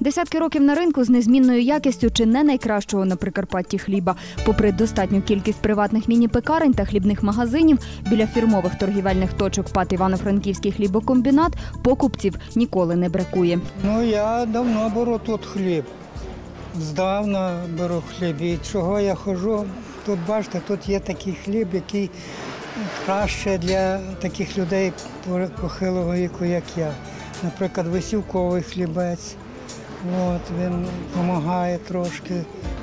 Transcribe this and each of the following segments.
Десятки років на ринку з незмінною якістю чи не найкращого на Прикарпатті хліба. Попри достатню кількість приватних міні-пекарень та хлібних магазинів, біля фірмових торгівельних точок ПАТ Івано-Франківський хлібокомбінат покупців ніколи не бракує. Ну, я давно беру тут хліб. Здавна беру хліб. І чого я ходжу? Тут бачите, тут є такий хліб, який краще для таких людей похилого віку, як я. Наприклад, висівковий хлібець. От, він допомагає трошки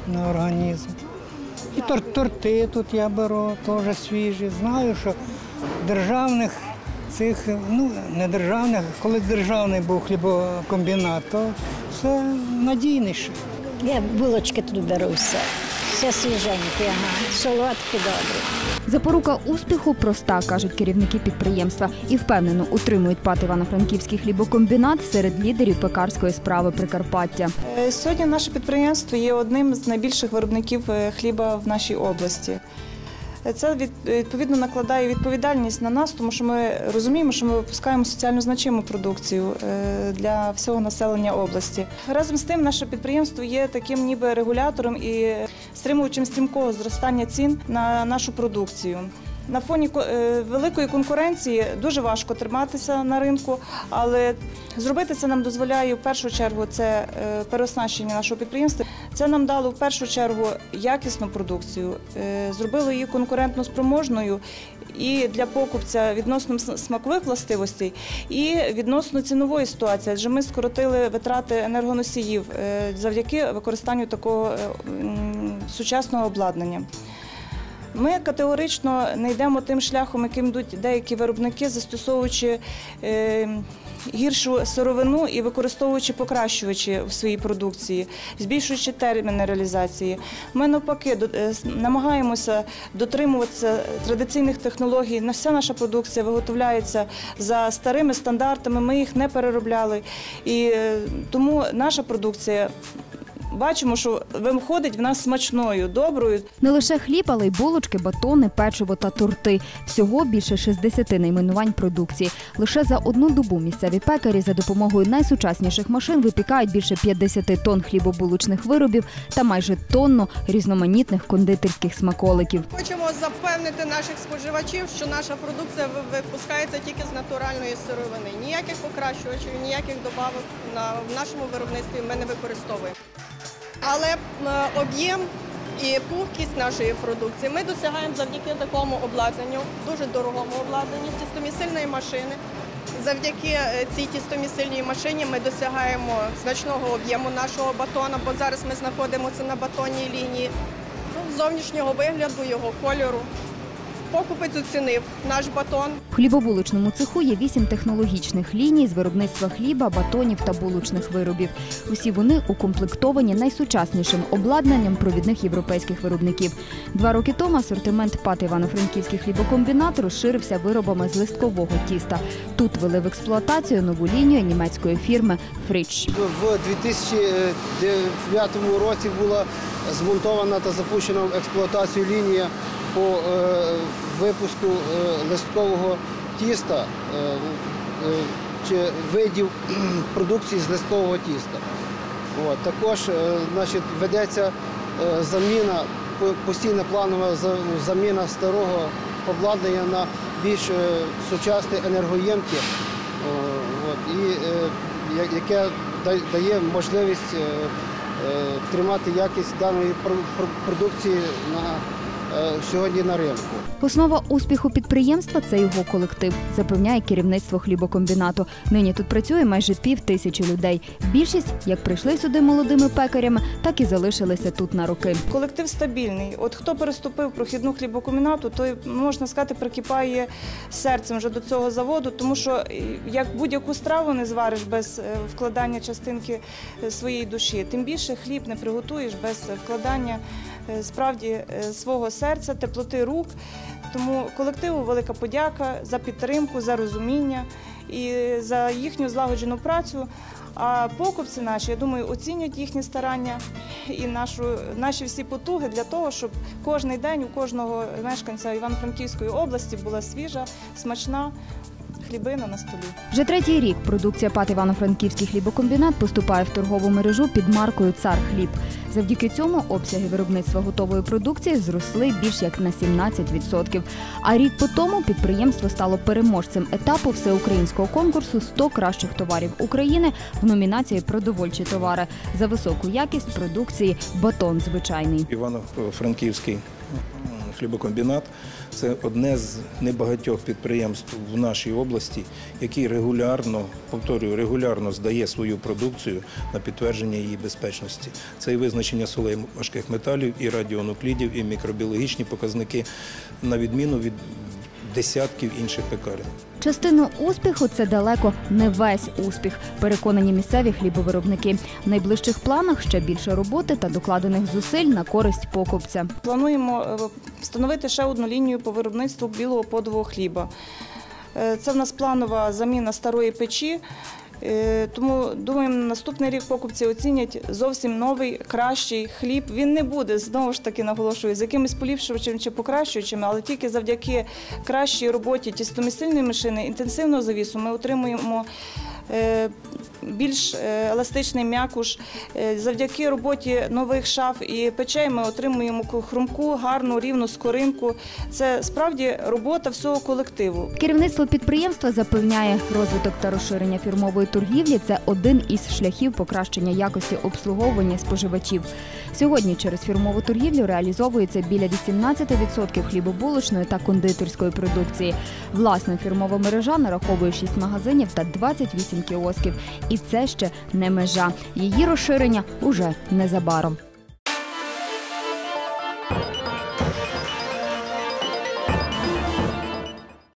на організм. І тор- торти тут я беру, теж свіжі. Знаю, що державних цих, ну не державних, коли державний був хлібокомбінат, то все надійніше. Я булочки тут беру все. Все свіженьке, ага. Солодкі добрі. Запорука успіху проста, кажуть керівники підприємства, і впевнено утримують ПАТ Івано-Франківський хлібокомбінат серед лідерів пекарської справи Прикарпаття. Е, Сьогодні наше підприємство є одним з найбільших виробників е, хліба в нашій області. Це від- відповідно накладає відповідальність на нас, тому що ми розуміємо, що ми випускаємо соціально значиму продукцію е, для всього населення області. Разом з тим, наше підприємство є таким ніби регулятором і стримуючим стрімкого зростання цін на нашу продукцію. На фоні е, великої конкуренції дуже важко триматися на ринку, але зробити це нам дозволяє в першу чергу це е, переоснащення нашого підприємства. Це нам дало в першу чергу якісну продукцію, е, зробило її конкурентно спроможною і для покупця відносно смакових властивостей, і відносно цінової ситуації. Адже ми скоротили витрати енергоносіїв завдяки використанню такого сучасного обладнання. Ми категорично не йдемо тим шляхом, яким йдуть деякі виробники, застосовуючи е, гіршу сировину і використовуючи покращувачі в своїй продукції, збільшуючи терміни реалізації. Ми навпаки е, намагаємося дотримуватися традиційних технологій. Вся наша продукція виготовляється за старими стандартами. Ми їх не переробляли. І е, тому наша продукція. Бачимо, що виходить в нас смачною, доброю, Не лише хліб, але й булочки, батони, печиво та торти. Всього більше 60 найменувань продукції. Лише за одну добу місцеві пекарі за допомогою найсучасніших машин випікають більше 50 тонн хлібобулочних виробів та майже тонну різноманітних кондитерських смаколиків. Хочемо запевнити наших споживачів, що наша продукція випускається тільки з натуральної сировини. Ніяких покращувачів, ніяких добавок на в нашому виробництві ми не використовуємо. Але е, об'єм і пухкість нашої продукції ми досягаємо завдяки такому обладнанню, дуже дорогому обладнанню тістомісильної машини. Завдяки е, цій тістомісильній машині ми досягаємо значного об'єму нашого батона, бо зараз ми знаходимося на батонній лінії. Ну, зовнішнього вигляду, його кольору. Покупець оцінив наш батон. В хлібобулочному цеху є вісім технологічних ліній з виробництва хліба, батонів та булочних виробів. Усі вони укомплектовані найсучаснішим обладнанням провідних європейських виробників. Два роки тому асортимент ПАТ Івано-Франківський хлібокомбінат розширився виробами з листкового тіста. Тут вели в експлуатацію нову лінію німецької фірми Фріч. В 2009 році була змонтована та запущена в експлуатацію лінія по е, випуску е, листкового тіста е, е, чи видів продукції з листкового тіста. Також ведеться заміна, постійна планова заміна старого обладнання на більш е, сучасне енергоємке, е, от, і, е, яке дає можливість тримати якість даної пр- пр- продукції на, сьогодні на ринку. Основа успіху підприємства це його колектив, запевняє керівництво хлібокомбінату. Нині тут працює майже пів тисячі людей. Більшість як прийшли сюди молодими пекарями, так і залишилися тут на роки. Колектив стабільний. От хто переступив прохідну хлібокомбінату, той можна сказати, прикипає серцем вже до цього заводу, тому що е, як будь-яку страву не звариш без е, вкладання частинки е, своєї душі, тим більше хліб не приготуєш без вкладання е, справді е, свого серця, теплоти рук. Тому колективу велика подяка за підтримку, за розуміння і за їхню злагоджену працю. А покупці наші, я думаю, оцінять їхні старання і нашу, наші всі потуги для того, щоб кожен день у кожного мешканця Івано-Франківської області була свіжа, смачна хлібина на столі. Вже третій рік продукція ПАТ Івано-Франківський хлібокомбінат поступає в торгову мережу під маркою Цар хліб. Завдяки цьому обсяги виробництва готової продукції зросли більш як на 17%. А рік по тому підприємство стало переможцем етапу всеукраїнського конкурсу «100 кращих товарів України в номінації Продовольчі товари за високу якість продукції Батон звичайний. Івано-Франківський хлібокомбінат це одне з небагатьох підприємств в нашій області, який регулярно, повторюю, регулярно здає свою продукцію на підтвердження її безпечності. Це і визначення солей важких металів, і радіонуклідів, і мікробіологічні показники, на відміну від десятків інших пекарень. Частину успіху це далеко не весь успіх. Переконані місцеві хлібовиробники. В найближчих планах ще більше роботи та докладених зусиль на користь покупця. Плануємо е, встановити ще одну лінію по виробництву білого подового хліба. Е, Це в нас планова заміна старої печі. Е, Тому думаємо, наступний рік покупці оцінять зовсім новий, кращий хліб. Він не буде знову ж таки наголошую з якимись поліпшувачами чи покращуючими, але тільки завдяки кращій роботі тістомісильної машини, інтенсивного завісу, ми отримуємо е, більш е, еластичний м'якуш. Е, Завдяки роботі нових шаф і печей ми отримуємо хрумку, гарну, рівну скоринку. Це справді робота всього колективу. Керівництво підприємства запевняє, розвиток та розширення фірмової торгівлі це один із шляхів покращення якості обслуговування споживачів. Сьогодні через фірмову торгівлю реалізовується біля 18% хлібобулочної та кондитерської продукції. Власна фірмова мережа нараховує 6 магазинів та 28 кіосків. І це ще не межа. Її розширення уже незабаром.